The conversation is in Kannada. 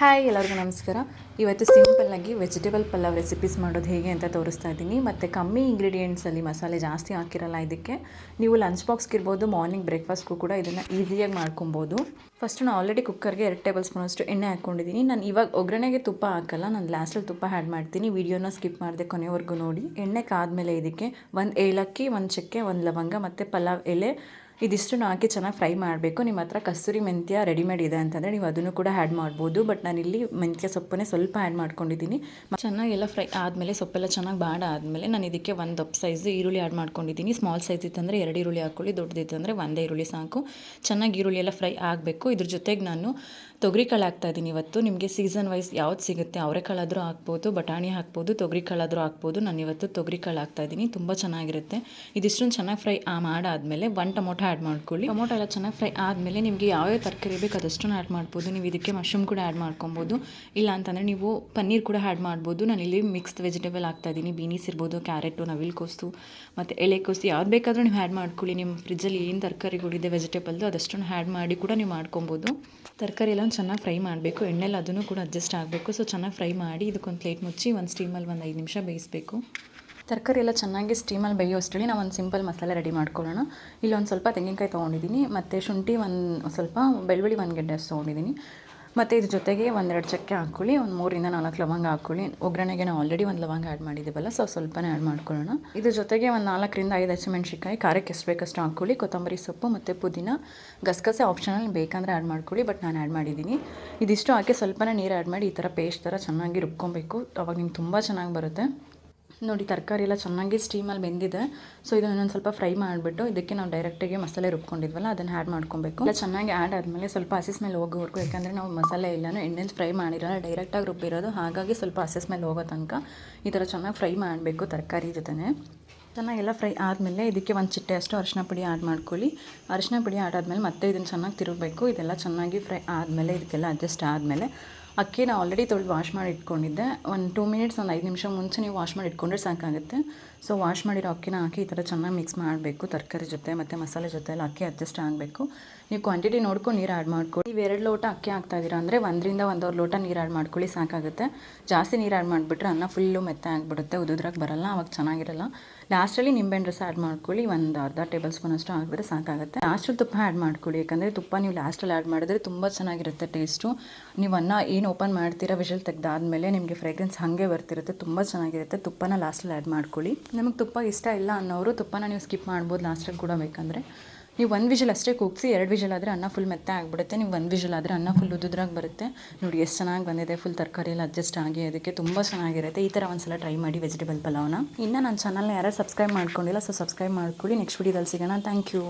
ಹಾಯ್ ಎಲ್ಲರಿಗೂ ನಮಸ್ಕಾರ. ಇವತ್ತು ಸಿಂಪಲ್ಲಾಗಿ ವೆಜಿಟೇಬಲ್ ಪಲಾವ್ ರೆಸಿಪೀಸ್ ಮಾಡೋದು ಹೇಗೆ ಅಂತ ತೋರಿಸ್ತಾ ಇದ್ದೀನಿ. ಮತ್ತು ಕಮ್ಮಿ ಇಂಗ್ರೀಡಿಯೆಂಟ್ಸಲ್ಲಿ ಮಸಾಲೆ ಜಾಸ್ತಿ ಹಾಕಿರಲ್ಲ ಇದಕ್ಕೆ. ನೀವು ಲಂಚ್ ಬಾಕ್ಸ್ಗೆ ಇರ್ಬೋದು ಮಾರ್ನಿಂಗ್ ಬ್ರೇಕ್ಫಾಸ್ಟ್ಗೂ ಕೂಡ ಇದನ್ನು ಈಸಿಯಾಗಿ ಮಾಡ್ಕೊಬೋದು. ಫಸ್ಟ್ ನಾನು ಆಲ್ರೆಡಿ ಕುಕ್ಕರ್ಗೆ ಎರಡು ಟೇಬಲ್ ಸ್ಪೂನಷ್ಟು ಎಣ್ಣೆ ಹಾಕ್ಕೊಂಡಿದ್ದೀನಿ ನಾನು ಇವಾಗ ಒಗ್ಗರಣೆಗೆ ತುಪ್ಪ ಹಾಕಲ್ಲ, ನಾನು ಲಾಸ್ಟಲ್ಲಿ ತುಪ್ಪ ಆ್ಯಡ್ ಮಾಡ್ತೀನಿ. ವೀಡಿಯೋನ ಸ್ಕಿಪ್ ಮಾಡಿದೆ ಕೊನೆವರೆಗೂ ನೋಡಿ. ಎಣ್ಣೆ ಕಾದ್ಮೇಲೆ ಇದಕ್ಕೆ ಒಂದು ಏಲಕ್ಕಿ, ಒಂದು ಚಕ್ಕೆ, ಒಂದು ಲವಂಗ ಮತ್ತು ಪಲಾವ್ ಎಲೆ ಇದಿಷ್ಟನ್ನು ಹಾಕಿ ಚೆನ್ನಾಗಿ ಫ್ರೈ ಮಾಡಬೇಕು. ನಿಮ್ಮ ಹತ್ರ ಕಸ್ತೂರಿ ಮೆಂತ್ಯ ರೆಡಿಮೇಡ್ ಇದೆ ಅಂತಂದರೆ ನೀವು ಅದನ್ನು ಕೂಡ ಆ್ಯಡ್ ಮಾಡ್ಬೋದು. ಬಟ್ ನಾನು ಇಲ್ಲಿ ಮೆಂತ್ಯ ಸೊಪ್ಪನ್ನೇ ಸ್ವಲ್ಪ ಆ್ಯಡ್ ಮಾಡ್ಕೊಂಡಿದ್ದೀನಿ. ಚೆನ್ನಾಗಿ ಎಲ್ಲ ಫ್ರೈ ಆದಮೇಲೆ ಸೊಪ್ಪೆಲ್ಲ ಚೆನ್ನಾಗಿ ಬಾಡ ಆದಮೇಲೆ ನಾನು ಇದಕ್ಕೆ ಒಂದು ದಪ್ಪ ಸೈಜ್ ಈರುಳ್ಳಿ ಆ್ಯಡ್ ಮಾಡ್ಕೊಂಡಿದ್ದೀನಿ. ಸ್ಮಾಲ್ ಸೈಜ್ ಇತ್ತಂದರೆ ಎರಡು ಈರುಳ್ಳಿ ಹಾಕ್ಕೊಳ್ಳಿ ದೊಡ್ಡದಿತ್ತಂದರೆ ಒಂದೇ ಈರುಳ್ಳಿ ಸಾಕು. ಚೆನ್ನಾಗಿ ಈರುಳ್ಳಿ ಎಲ್ಲ ಫ್ರೈ ಆಗಬೇಕು. ಇದ್ರ ಜೊತೆಗೆ ನಾನು ತೊಗರಿ ಕಾಳು ಹಾಕ್ತಾ ಇದ್ದೀನಿ ಇವತ್ತು. ನಿಮಗೆ ಸೀಸನ್ ವೈಸ್ ಯಾವ್ದು ಸಿಗುತ್ತೆ? ಅವರೆಕಾಳಾದರೂ ಹಾಕ್ಬೋದು, ಬಟಾಣಿ ಹಾಕ್ಬೋದು, ತೊಗರಿ ಕಾಳಾದರೂ ಹಾಕ್ಬೋದು. ನಾನು ಇವತ್ತು ತೊಗರಿ ಕಾಳು ಹಾಕ್ತಾ ಇದ್ದೀನಿ. ತುಂಬ ಚೆನ್ನಾಗಿರುತ್ತೆ. ಇದಿಷ್ಟೊಂದು ಚೆನ್ನಾಗಿ ಫ್ರೈ ಮಾಡಾದಮೇಲೆ ಒನ್ ಟೊಮೊಟೊ ಆ್ಯಡ್ ಮಾಡ್ಕೊಳ್ಳಿ. ಟೊಮೊಟೊ ಎಲ್ಲ ಚೆನ್ನಾಗಿ ಫ್ರೈ ಆದಮೇಲೆ ನಿಮಗೆ ಯಾವ್ಯಾವ ತರಕಾರಿ ಬೇಕು ಅದಷ್ಟನ್ನು ಆ್ಯಡ್ ಮಾಡ್ಬೋದು. ನೀವು ಇದಕ್ಕೆ ಮಶ್ರೂಮ್ ಕೂಡ ಆ್ಯಡ್ ಮಾಡ್ಕೊಬೋದು. ಇಲ್ಲ ಅಂತಂದರೆ ನೀವು ಪನ್ನೀರ್ ಕೂಡ ಆ್ಯಡ್ ಮಾಡ್ಬೋದು. ನಾನು ಇಲ್ಲಿ ಮಿಕ್ಸ್ಡ್ ವೆಜಿಟೇಬಲ್ ಇದ್ದೀನಿ ಬೀನೀಸ್ ಇರ್ಬೋದು ಕ್ಯಾರೆಟು ನವಿಲ್ಕೋಸು ಮತ್ತು ಎಲೆಕೋಸು ಯಾವ್ದು ಬೇಕಾದರೂ ನೀವು ಆ್ಯಡ್ ಮಾಡ್ಕೊಳ್ಳಿ. ನಿಮ್ಮ ಫ್ರಿಜ್ಜಲ್ಲಿ ಏನು ತರಕಾರಿಗಳಿದೆ ವೆಜಿಟೇಬಲ್ದು ಅದಷ್ಟನ್ನು ಆ್ಯಡ್ ಮಾಡಿ ಕೂಡ ನೀವು ಮಾಡ್ಕೊಬೋದು. ತರಕಾರಿ ಎಲ್ಲ ಚೆನ್ನಾಗಿ ಫ್ರೈ ಮಾಡಬೇಕು. ಎಣ್ಣೆಲ್ಲ ಅದನ್ನು ಕೂಡ ಅಡ್ಜಸ್ಟ್ ಆಗಬೇಕು. ಸೊ ಚೆನ್ನಾಗಿ ಫ್ರೈ ಮಾಡಿ ಇದಕ್ಕೊಂದು ಪ್ಲೇಟ್ ಮುಚ್ಚಿ ಒಂದು ಸ್ಟೀಮಲ್ಲಿ ಒಂದು ಐದು ನಿಮಿಷ ಬೇಯಿಸಬೇಕು. ತರಕಾರಿ ಎಲ್ಲ ಚೆನ್ನಾಗಿ ಸ್ಟೀಮಲ್ಲಿ ಬೇಯೋ ಅಷ್ಟರಲ್ಲಿ ನಾವು ಒಂದು ಸಿಂಪಲ್ ಮಸಾಲೆ ರೆಡಿ ಮಾಡ್ಕೊಳ್ಳೋಣ. ಇಲ್ಲೊಂದು ಸ್ವಲ್ಪ ತೆಂಗಿನಕಾಯಿ ತೊಗೊಂಡಿದ್ದೀನಿ ಮತ್ತು ಶುಂಠಿ ಒಂದು ಸ್ವಲ್ಪ ಬೆಳ್ಳುಳ್ಳಿ ಒಂದು ಗೆಡ್ಡೆ ತೊಗೊಂಡಿದ್ದೀನಿ ಮತ್ತು ಇದ್ರ ಜೊತೆಗೆ ಒಂದೆರಡು ಚಕ್ಕೆ ಹಾಕ್ಕೊಳ್ಳಿ, ಒಂದು ಮೂರಿಂದ ನಾಲ್ಕು ಲವಂಗ ಹಾಕ್ಕೊಳ್ಳಿ. ಒಗ್ಗರಣೆಗೆ ನಾವು ಆಲ್ರೆಡಿ ಒಂದು ಲವಂಗ ಆ್ಯಡ್ ಮಾಡಿದ್ದೀವಲ್ಲ ಸೊ ಸ್ವಲ್ಪನೇ ಆ್ಯಡ್ ಮಾಡ್ಕೊಳ್ಳೋಣ. ಇದ್ರ ಜೊತೆಗೆ ಒಂದು ನಾಲ್ಕರಿಂದ ಐದು ಹಸಿಮೆಣ್ಸಿಕಾಯಿ ಖಾರಕ್ಕೆ ಎಷ್ಟು ಬೇಕಷ್ಟು ಹಾಕ್ಕೊಳ್ಳಿ, ಕೊತ್ತಂಬರಿ ಸೊಪ್ಪು ಮತ್ತು ಪುದೀನ. ಗಸಗಸೆ ಆಪ್ಷನಲ್ ಬೇಕಂದರೆ ಆ್ಯಡ್ ಮಾಡ್ಕೊಳ್ಳಿ ಬಟ್ ನಾನು ಆ್ಯಡ್ ಮಾಡಿದ್ದೀನಿ ಇದಿಷ್ಟು ಹಾಕಿ ಸ್ವಲ್ಪನೇ ನೀರು ಆ್ಯಡ್ ಮಾಡಿ ಈ ಥರ ಪೇಸ್ಟ್ ಥರ ಚೆನ್ನಾಗಿ ರುಬ್ಕೊಬೇಕು. ಅವಾಗ ನಿಮ್ಗೆ ತುಂಬ ಚೆನ್ನಾಗಿ ಬರುತ್ತೆ. ನೋಡಿ, ತರಕಾರಿ ಎಲ್ಲ ಚೆನ್ನಾಗಿ ಸ್ಟೀಮಲ್ಲಿ ಬೆಂದಿದೆ. ಸೊ ಇದನ್ನು ಇನ್ನೊಂದು ಸ್ವಲ್ಪ ಫ್ರೈ ಮಾಡಿಬಿಟ್ಟು ಇದಕ್ಕೆ ನಾವು ಡೈರೆಕ್ಟಾಗಿ ಮಸಾಲೆ ರುಬ್ಕೊಂಡಿದ್ವಲ್ಲ, ಅದನ್ನು ಆ್ಯಡ್ ಮಾಡ್ಕೊಬೇಕು. ಎಲ್ಲ ಚೆನ್ನಾಗಿ ಆ್ಯಡ್ ಆದಮೇಲೆ ಸ್ವಲ್ಪ ಹಸಿ ಮೇಲೆ ಹೋಗೋವರೆಗೂ ಯಾಕಂದರೆ ನಾವು ಮಸಾಲೆ ಇಲ್ಲನೂ ಎಣ್ಣೆಲಿ ಫ್ರೈ ಮಾಡಿರೋಲ್ಲ ಡೈರೆಕ್ಟಾಗಿ ರುಬ್ಬಿರೋದು. ಹಾಗಾಗಿ ಸ್ವಲ್ಪ ಹಸಿ ಮೇಲೆ ಹೋಗೋ ತನಕ ಈ ಥರ ಚೆನ್ನಾಗಿ ಫ್ರೈ ಮಾಡಬೇಕು ತರಕಾರಿ ಜೊತೆನೇ. ಚೆನ್ನಾಗೆಲ್ಲ ಫ್ರೈ ಆದಮೇಲೆ ಇದಕ್ಕೆ ಒಂದು ಚಿಟ್ಟೆ ಅಷ್ಟು ಅರಿಶಿನ ಪುಡಿ ಆ್ಯಡ್ ಮಾಡ್ಕೊಳ್ಳಿ. ಅರಿಶಿನ ಪುಡಿ ಆ್ಯಡ್ ಆದಮೇಲೆ ಮತ್ತೆ ಇದನ್ನು ಚೆನ್ನಾಗಿ ತಿರುಗಬೇಕು. ಇದೆಲ್ಲ ಚೆನ್ನಾಗಿ ಫ್ರೈ ಆದಮೇಲೆ ಇದಕ್ಕೆಲ್ಲ ಅಡ್ಜಸ್ಟ್ ಆದಮೇಲೆ ಅಕ್ಕಿನ ಆಲ್ರೆಡಿ ತೊಳೆದು ವಾಶ್ ಮಾಡಿ ಇಟ್ಕೊಂಡಿದ್ದೆ. ಒಂದು ಟೂ ಮಿನಿಟ್ಸ್ ಒಂದು ಐದು ನಿಮಿಷ ಮುಂಚೆ ನೀವು ವಾಶ್ ಮಾಡಿ ಇಟ್ಕೊಂಡ್ರೆ ಸಾಕಾಗುತ್ತೆ. ಸೊ ವಾಶ್ ಮಾಡಿರೋ ಅಕ್ಕಿನ ಹಾಕಿ ಈ ಥರ ಚೆನ್ನಾಗಿ ಮಿಕ್ಸ್ ಮಾಡಬೇಕು. ತರಕಾರಿ ಜೊತೆ ಮತ್ತು ಮಸಾಲೆ ಜೊತೆ ಎಲ್ಲ ಅಕ್ಕಿ ಅಡ್ಜಸ್ಟ್ ಆಗಬೇಕು. ನೀವು ಕ್ವಾಂಟಿಟಿ ನೋಡ್ಕೊಂಡು ನೀರು ಆ್ಯಡ್ ಮಾಡ್ಕೊಳ್ಳಿ. ನೀವು ಎರಡು ಲೋಟ ಅಕ್ಕಿ ಹಾಕ್ತಾ ಇದ್ದೀರಾ ಅಂದರೆ ಒಂದರಿಂದ ಒಂದೂವರೆ ಲೋಟ ನೀರು ಆ್ಯಡ್ ಮಾಡ್ಕೊಳ್ಳಿ, ಸಾಕಾಗುತ್ತೆ. ಜಾಸ್ತಿ ನೀರು ಆ್ಯಡ್ ಮಾಡಿಬಿಟ್ರೆ ಅನ್ನ ಫುಲ್ಲು ಮೆತ್ತೆ ಆಗಿಬಿಡುತ್ತೆ. ಉದುದ್ರಾಗ ಬರಲ್ಲ, ಅವಾಗ ಚೆನ್ನಾಗಿರಲ್ಲ. ಲಾಸ್ಟಲ್ಲಿ ನಿಂಬೆಹಣ್ಣು ರಸ ಆ್ಯಡ್ ಮಾಡ್ಕೊಳ್ಳಿ. ಒಂದು ಅರ್ಧ ಟೇಬಲ್ ಸ್ಪೂನ್ ಅಷ್ಟು ಹಾಕಿದ್ರೆ ಸಾಕಾಗುತ್ತೆ. ಲಾಸ್ಟಲ್ಲಿ ತುಪ್ಪ ಆ್ಯಡ್ ಮಾಡ್ಕೊಳ್ಳಿ. ಯಾಕಂದರೆ ತುಪ್ಪ ನೀವು ಲಾಸ್ಟಲ್ಲಿ ಆ್ಯಡ್ ಮಾಡಿದ್ರೆ ತುಂಬ ಚೆನ್ನಾಗಿರುತ್ತೆ ಟೇಸ್ಟು ನೀವು ಅನ್ನ ಏನು ಓಪನ್ ಮಾಡ್ತೀರಾ ವಿಷಲ್ ತೆಗ್ದಾದ್ಮೇಲೆ ನಿಮಗೆ ಫ್ರೆಗ್ರೆನ್ಸ್ ಹಾಗೆ ಬರ್ತಿರುತ್ತೆ, ತುಂಬ ಚೆನ್ನಾಗಿರುತ್ತೆ. ತುಪ್ಪನ ಲಾಸ್ಟಲ್ಲಿ ಆ್ಯಡ್ ಮಾಡ್ಕೊಳ್ಳಿ. ನಮಗೆ ತುಪ್ಪ ಇಷ್ಟ ಇಲ್ಲ ಅನ್ನೋರು ತುಪ್ಪನ ನೀವು ಸ್ಕಿಪ್ ಮಾಡ್ಬೋದು ಲಾಸ್ಟಲ್ಲಿ ಕೂಡ ಬೇಕಂದರೆ. ನೀವು ಒಂದು ವಿಷಲ್ ಅಷ್ಟೇ ಕೂಗಿಸಿ, ಎರಡು ವಿಷಲ್ ಆದರೆ ಅನ್ನ ಫುಲ್ ಮೆತ್ತೆ ಆಗಿಬಿಡುತ್ತೆ. ನೀವು ಒಂದು ವಿಷಲ್ ಆದರೆ ಅನ್ನ ಫುಲ್ ಉದುದ್ರಾಗಿ ಬರುತ್ತೆ. ನೋಡಿ ಎಷ್ಟು ಚೆನ್ನಾಗಿ ಬಂದಿದೆ ಫುಲ್ ತರಕಾರಿ ಎಲ್ಲ ಅಡ್ಜಸ್ಟ್ ಆಗಿ ಅದಕ್ಕೆ ತುಂಬ ಚೆನ್ನಾಗಿರುತ್ತೆ. ಈ ಥರ ಒಂದ್ಸಲ ಟ್ರೈ ಮಾಡಿ ವೆಜಿಟೇಬಲ್ ಪಲಾವ್ನ. ಇನ್ನು ನನ್ನ ಚಾನಲ್ನ ಯಾರು ಸಬ್ಸ್ಕ್ರೈಬ್ ಮಾಡ್ಕೊಂಡಿಲ್ಲ ಸೊ ಸಬ್ಸ್ಕ್ರೈಬ್ ಮಾಡ್ಕೊಳ್ಳಿ. ನೆಕ್ಸ್ಟ್ ವಿಡಿಯೋದಲ್ಲಿ ಸಿಗೋಣ. Thank you